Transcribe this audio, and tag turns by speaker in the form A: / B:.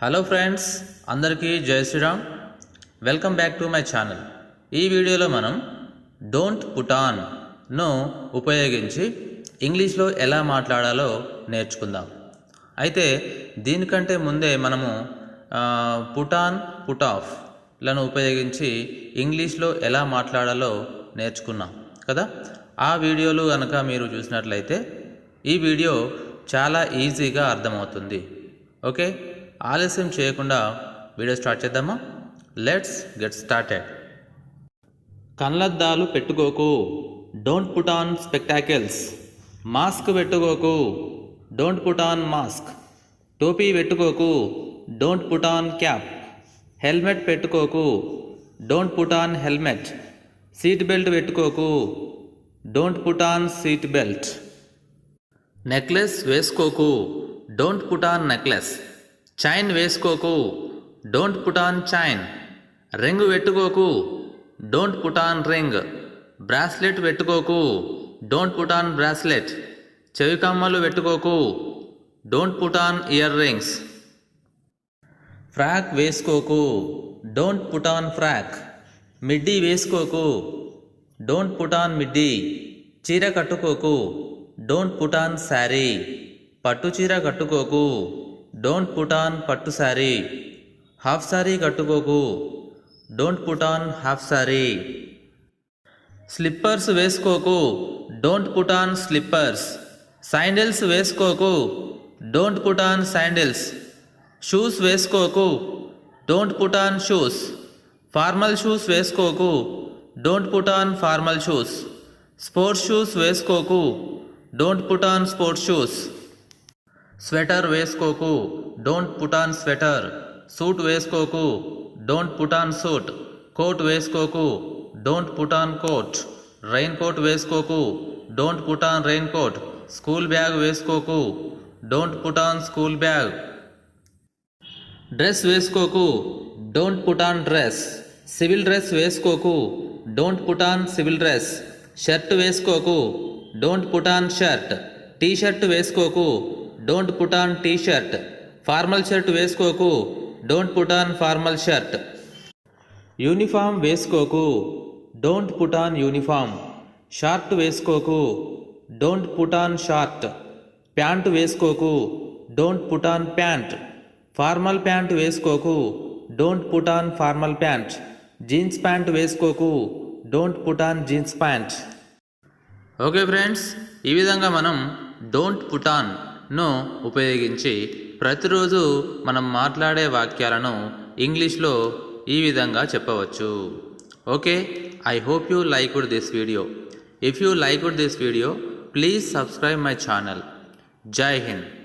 A: Hello friends అందరికీ Jai Shriram. Welcome back to my channel ఈ వీడియోలో మనం డోంట్ పుట్ను ఉపయోగించి ఇంగ్లీష్లో ఎలా మాట్లాడాలో నేర్చుకుందాం. అయితే దీనికంటే ముందే మనము పుట్ ఆన్ పుట్ ఆఫ్లను ఉపయోగించి ఇంగ్లీష్లో ఎలా మాట్లాడాలో నేర్చుకున్నాం కదా? ఆ వీడియోలు కనుక మీరు చూసినట్లయితే ఈ వీడియో చాలా ఈజీగా అర్థమవుతుంది. ఓకే? ఆలస్యం చేయకుండా వీడియో స్టార్ట్ చేద్దామా? లెట్స్ గెట్ స్టార్టెడ్ కళ్ళద్దాలు పెట్టుకోకు. Don't put on spectacles mask పెట్టుకోకు. డోంట్ పుట్ ఆన్ మాస్క్ టోపీ పెట్టుకోకు. Don't put on cap helmet పెట్టుకోకు. Don't put on helmet seat belt పెట్టుకోకు. Don't put on seat belt necklace వేసుకోకు. Don't put on necklace chain వేసుకోకు. Don't put on chain. Ring పెట్టుకోకు. Don't put on ring. Bracelet పెట్టుకోకు. Don't put on bracelet. చెవి కమ్మలు పెట్టుకోకు. Don't put on ear rings. Frock వేసుకోకు. Don't put on frock. Midi వేసుకోకు. Don't put on midi. చీర కట్టుకోకు. Don't put on saree. పట్టు చీర కట్టుకోకు. Don't put on pattu saree. Half saree కట్టుకోకు. Don't put on half saree. Slippers వేసుకోకు. Don't put on slippers sandals వేసుకోకు. Don't put on sandals shoes వేసుకోకు. Don't put on shoes formal shoes వేసుకోకు. Don't put on formal shoes sports shoes వేసుకోకు. Don't put on sports shoes sweater వేసుకోకు don't put on sweater suit వేసుకోకు don't put on suit coat వేసుకోకు don't put on coat raincoat వేసుకోకు don't put on raincoat school bag వేసుకోకు don't put on school bag dress వేసుకోకు don't put on dress civil dress వేసుకోకు don't put on civil dress shirt వేసుకోకు don't put on shirt T shirt వేసుకోకు don't put on T shirt formal shirt వేసుకోకు. Don't put on formal shirt. Uniform వేసుకోకు. Don't put on uniform. Short వేసుకోకు. Don't put on short. Pant వేసుకోకు. Don't put on pant. Formal pant వేసుకోకు. Don't put on formal pant. Jeans pant వేసుకోకు. Don't put on jeans pant. Okay friends ఈ విధంగా మనం don't put on ను ఉపయోగించి ప్రతిరోజు మనం మాట్లాడే వాక్యాలను ఇంగ్లీష్లో ఈ విధంగా చెప్పవచ్చు. Okay? I hope you liked this video. If you liked this video please subscribe my channel. Jai Hind.